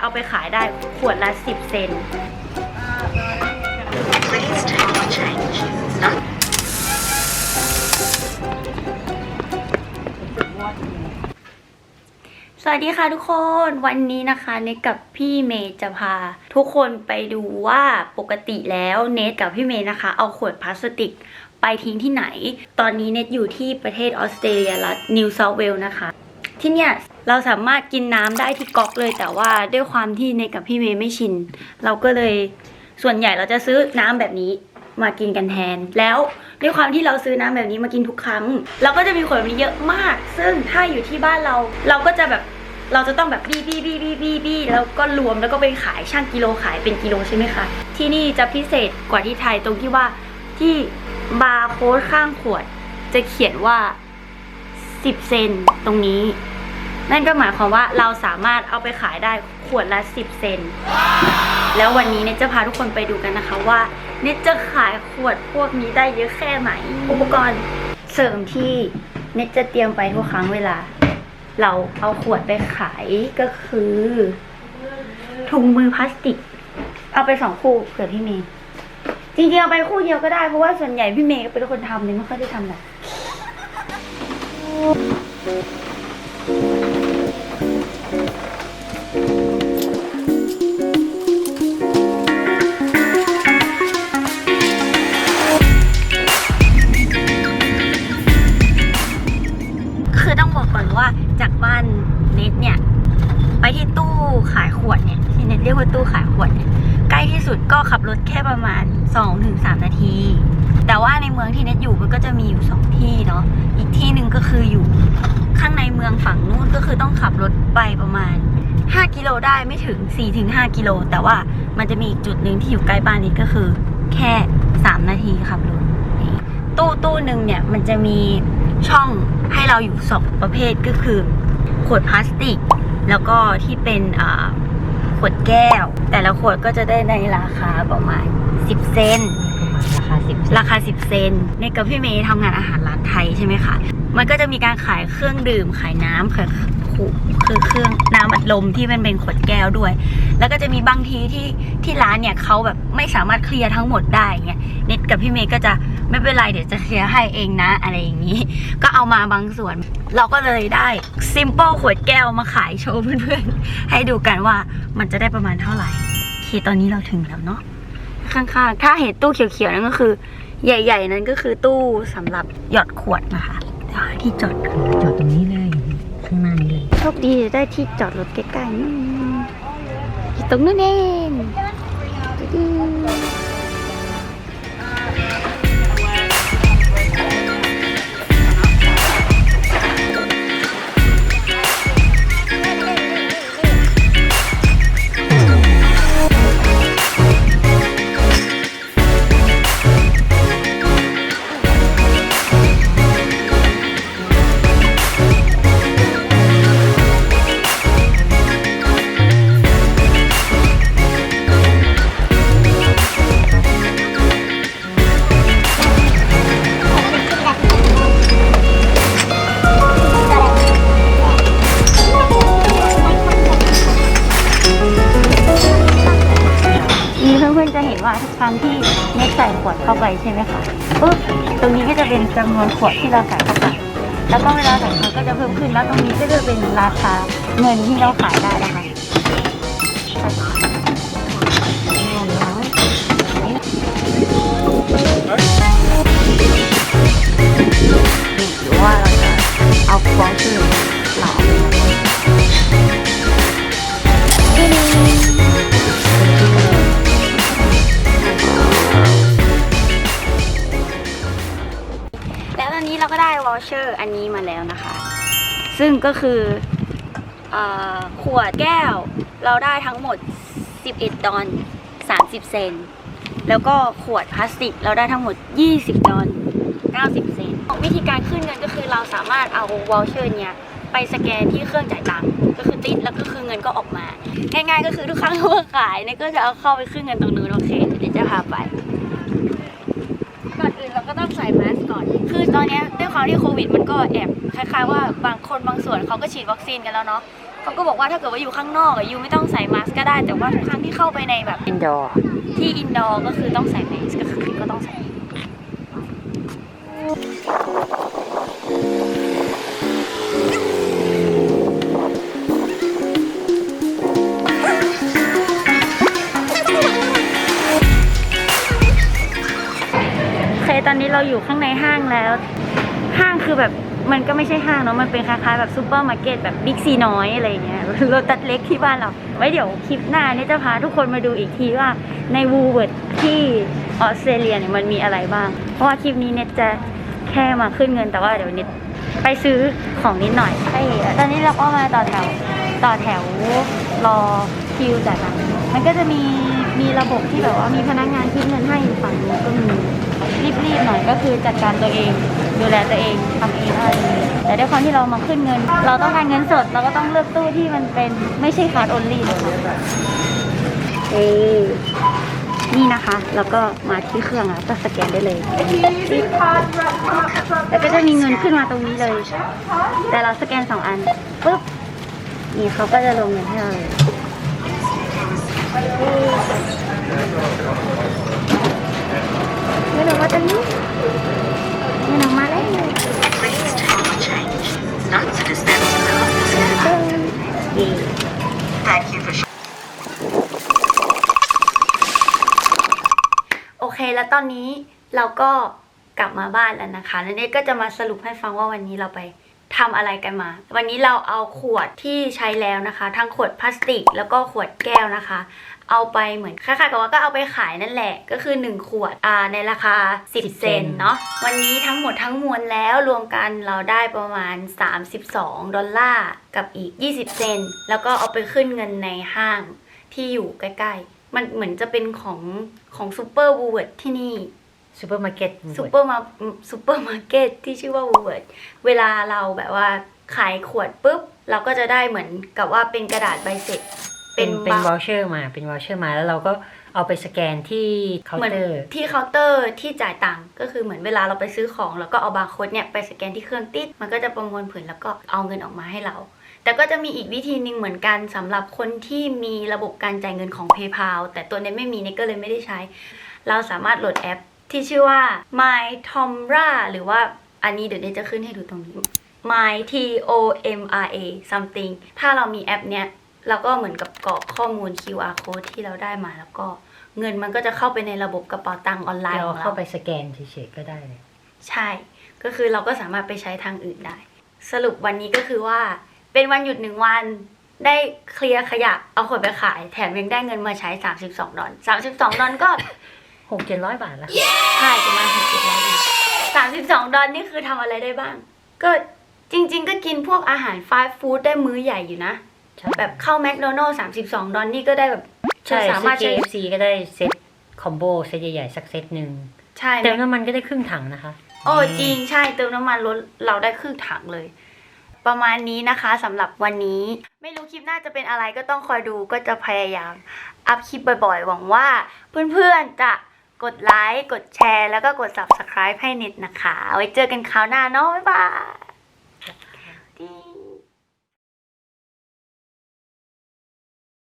เอาไปขายได้ขวดละ 10 เซน Please take your change. Not สวัสดีค่ะทุกคนวันนี้นะคะเนทกับพี่เมย์จะพา ทุกคนไปดูว่าปกติแล้วเนทกับพี่เมย์นะคะ เอาขวดพลาสติกไปทิ้งที่ไหน ตอนนี้เนทอยู่ที่ประเทศออสเตรเลียรัฐนิวเซาท์เวลนะคะ ที่เนี่ยเราสามารถกินน้ำได้ที่ก๊อกเลย แต่ว่าด้วยความที่เนกับพี่เมย์ไม่ชิน เราก็เลยส่วนใหญ่เราจะซื้อน้ำแบบนี้มากินกันแทน แล้วด้วยความที่เราซื้อน้ำแบบนี้มากินทุกครั้ง เราก็จะมีขวดแบบนี้เยอะมาก ซึ่งถ้าอยู่ที่บ้านเรา เราก็จะแบบเราจะต้องแบบบี้บี้บี้บี้บี้บี้แล้วก็รวมแล้วก็ไปขายช่างกิโลขายเป็นกิโลใช่ไหมคะ ที่นี่จะพิเศษกว่าที่ไทยตรงที่ว่าที่บาร์โค้ดข้างขวด จะเขียนว่า 10 เซนตรงนี้ นั่นก็หมายความว่าเราสามารถเอาไปขายได้ขวดละ 10 เซน แล้ววันนี้เนทจะพาทุกคนไปดูกันนะคะว่าเนทจะขายขวดพวกนี้ได้เยอะแค่ไหน อุปกรณ์เสริมที่เนทจะเตรียมไปทุกครั้งเวลา เราเอาขวดไปขายก็คือถุงมือพลาสติก เอาไปสองคู่เผื่อพี่เมย์จริงๆเอาไปคู่เดียวก็ได้เพราะว่าส่วนใหญ่พี่เมย์เป็นคนทำเนี่ยไม่ค่อยได้ทำแบบคือ ไปที่ตู้ขายขวดเนี่ยที่เน็ตเรียกว่าตู้ขายขวดเนี่ยใกล้ที่สุดก็ขับรถแค่ประมาณ 2-3 นาที แต่ว่าในเมืองที่เน็ตอยู่มันก็จะมีอยู่2ที่เนาะอีกที่หนึ่งก็คืออยู่ข้างในเมืองฝั่งนู้นก็คือต้องขับรถไปประมาณ 5 กิโลได้ไม่ถึง 4-5 กิโล แต่ว่ามันจะมีอีกจุดหนึ่งที่อยู่ใกล้บ้านนี้ก็คือ แค่ 3 นาทีขับรถตู้ตู้หนึ่งเนี่ยมันจะมีช่องให้เราอยู่สองประเภทก็คือ ขวดพลาสติก แล้วก็ที่เป็นอ่าขวดแก้ว แต่ละขวดก็จะได้ในราคาประมาณ 10 เซนราคาสิบราคา 10 เซนในกับพี่เมย์ทำงานอาหารร้านไทยใช่ไหมคะ มันก็จะมีการขายเครื่องดื่มขายน้ำขาย คือเครื่องน้ำอัดลมที่มันเป็นขวดแก้วด้วย แล้วก็จะมีบางทีที่ที่ร้านเนี่ยเขาแบบไม่สามารถเคลียร์ทั้งหมดได้เงี้ยเน็ตกับพี่เมย์ก็จะไม่เป็นไรเดี๋ยวจะเคลียร์ให้เองนะอะไรอย่างนี้ ก็เอามาบางส่วน เราก็เลยได้ซิมเปิลขวดแก้วมาขายโชว์เพื่อนๆ ให้ดูกันว่ามันจะได้ประมาณเท่าไหร่โอเคตอนนี้เราถึงแล้วเนาะข้างๆ ถ้าเห็นตู้เขียวๆ นั่นก็คือ ใหญ่ ๆ นั้นก็คือตู้สำหรับหยอดขวดนะคะที่จอดจอดตรงนี้เลยข้างหน้านี้ โชคดีได้ที่จอดรถใกล้ๆนี่อยู่ตรงนู้นเอง วดเข้าไปใช่ไหมคะปุ๊บตรงนี้ก็จะเป็นจำนวนขวดที่เราใส่เข้าไปแล้วก็เวลาใส่มันก็จะเพิ่มขึ้นแล้วตรงนี้ก็จะเป็นราคาเงินที่เราขายได้นะคะห อนนี้เราก็ได้วอชเชอร์อันนี้มาแล้วนะคะ ซึ่งก็คืออขวดแก้ว เราได้ทั้งหมด 11 ดอล30 เซน แล้วก็ขวดพลาสติก เราได้ทั้งหมด 20 ดอล90 เซน วิธีการขึ้นเงินก็คือเราสามารถเอาวอลเชอร์เนี่ยไปสแกนที่เครื่องจ่ายตังค์ก็คือติดแล้วก็คือเงินก็ออกมา ง่ายๆก็คือทุกครั้งที่ว่าขายเนี่ยก็จะเอาเข้าไปขึ้นเงินตรงนู้นโอเคเดี๋ยวจะพาไป เราก็ต้องใส่แมสก่อน คือตอนเนี้ยด้วยความที่โควิดมันก็แอบคล้ายๆว่าบางคนบางส่วนเขาก็ฉีดวัคซีนกันแล้วเนาะเขาก็บอกว่าถ้าเกิดว่าอยู่ข้างนอกอะยูไม่ต้องใส่มาสก์ก็ได้ แต่ว่าทุกครั้งที่เข้าไปในแบบอินดอร์ที่อินดอร์ก็คือต้องใส่แมสก็คือก็ต้องใส่ นี้เราอยู่ข้างในห้างแล้ว ห้างคือแบบมันก็ไม่ใช่ห้างเนาะ มันเป็นคล้ายๆแบบซูเปอร์มาร์เก็ตแบบบิ๊กซีน้อยอะไรเงี้ยรถตัดเล็กที่บ้านเรา ไว้เดี๋ยวคลิปหน้าเนี่ยจะพาทุกคนมาดูอีกทีว่าในวูเวิร์ดที่ออสเตรเลียเนี่ยมันมีอะไรบ้าง เพราะว่าคลิปนี้เน็ตจะแค่มาขึ้นเงินแต่ว่าเดี๋ยวเน็ตไปซื้อของนิดหน่อยใช่ตอนนี้เราก็มาต่อแถวต่อแถวรอคิวจ่ายตังค์มันก็จะมีมีระบบที่แบบว่ามีพนักงานคิดเงินให้ฝั่งนู้นก็มี รีบๆหน่อยก็คือจัดการตัวเอง ดูแลตัวเองทำเองอะไรอย่างนี้แต่ด้วยความที่เรามาขึ้นเงิน เราต้องการเงินสดเราก็ต้องเลือกตู้ที่มันเป็นไม่ใช่คาร์ด o อนลี่นะคะเออนี่นะคะ แล้วก็มาที่เครื่องแล้วก็สแกนได้เลย แล้วก็จะมีเงินขึ้นมาตรงนี้เลย แต่เราสแกนสองอันปุ๊บ นี่เขาก็จะลงเงินให้เราเลย เคแล้วตอนนี้เราก็กลับมาบ้านแล้วนะคะแล้วเนี่ยก็จะมาสรุปให้ฟังว่าวันนี้เราไปทำอะไรกันมา วันนี้เราเอาขวดที่ใช้แล้วนะคะ ทั้งขวดพลาสติกแล้วก็ขวดแก้วนะคะ เอาไปเหมือนคล้ายๆกับว่าก็เอาไปขายนั่นแหละ ก็คือ 1 ขวดอ่าในราคา 10 เซนเนาะ วันนี้ทั้งหมดทั้งมวลแล้วรวมกันเราได้ประมาณ 32 ดอลลาร์กับอีก 20 เซน แล้วก็เอาไปขึ้นเงินในห้างที่อยู่ใกล้ๆ มันเหมือนจะเป็นของของซูเปอร์วูเวิร์ดที่นี่ซูเปอร์มาร์เก็ตซูเปอร์มาซูเปอร์มาร์เก็ตที่ชื่อว่าวูเวิร์ดเวลาเราแบบว่าขายขวดปุ๊บ เราก็จะได้เหมือนกับว่าเป็นกระดาษใบเสร็จ เป็นเป็นบาร์วอลเชอร์มาเป็นวอลเชอร์มาแล้วเราก็เอาไปสแกนที่เคาน์เหมือนเตอร์ที่เคาน์เตอร์ที่จ่ายตังค์ก็คือเหมือนเวลาเราไปซื้อของ แล้วก็เอาบาร์โค้ดเนี่ยไปสแกนที่เครื่องติดมันก็จะประมวลผลแล้วก็เอาเงินออกมาให้เรา แต่ก็จะมีอีกวิธีหนึ่งเหมือนกันสำหรับคนที่มีระบบการจ่ายเงินของ PayPal แต่ตัวเนี้ยไม่มีเนี่ยก็เลยไม่ได้ใช้ เราสามารถโหลดแอปที่ชื่อว่า My Tomra หรือว่าอันนี้เดี๋ยวเนยจะขึ้นให้ดูตรงนี้ My T O M R A something ถ้าเรามีแอปเนี้ยเราก็เหมือนกับกรอกข้อมูล QR code ที่เราได้มาแล้วก็เงินมันก็จะเข้าไปในระบบกระเป๋าตังค์ออนไลน์เราของเข้าเราไปสแกนเฉยๆก็ได้เลยใช่ ก็คือเราก็สามารถไปใช้ทางอื่นได้ สรุปวันนี้ก็คือว่า เป็นวันหยุดหนึ่งวัน ได้เคลียร์ขยะเอาขวดไปขาย แถมยังได้เงินมาใช้ 32ดอล32ดอลก็ หกเจ็ดร้อยบาทละใช่ประมาณหกสิบล้านสามสิบสองดอลนี่คือทำอะไรได้บ้าง ก็จริง ๆ ก็กินพวกอาหารฟาสต์ฟู้ดได้มื้อใหญ่อยู่นะ ใช่แบบเข้าแมคโดนัลล์สามสิบสองดอลนี่ก็ได้แบบใช่สาซื้มาอรถใช้ KFC ก็ได้เซตคอมโบเซตใหญ่ๆ สักเซตหนึ่งใช่ เติมน้ำมันก็ได้ครึ่งถังนะคะ โอ้จริงใช่เติมน้ำมันรถเราได้ครึ่งถังเลย ประมาณนี้นะคะสำหรับวันนี้ ไม่รู้คลิปหน้าจะเป็นอะไรก็ต้องคอยดูก็จะพยายาม อัพคลิปบ่อยๆ หวังว่าเพื่อนๆจะกดไลค์ กดแชร์ แล้วก็กด subscribe ให้นิดนะคะ ไว้เจอกันคราวหน้าเนาะบ๊ายบาย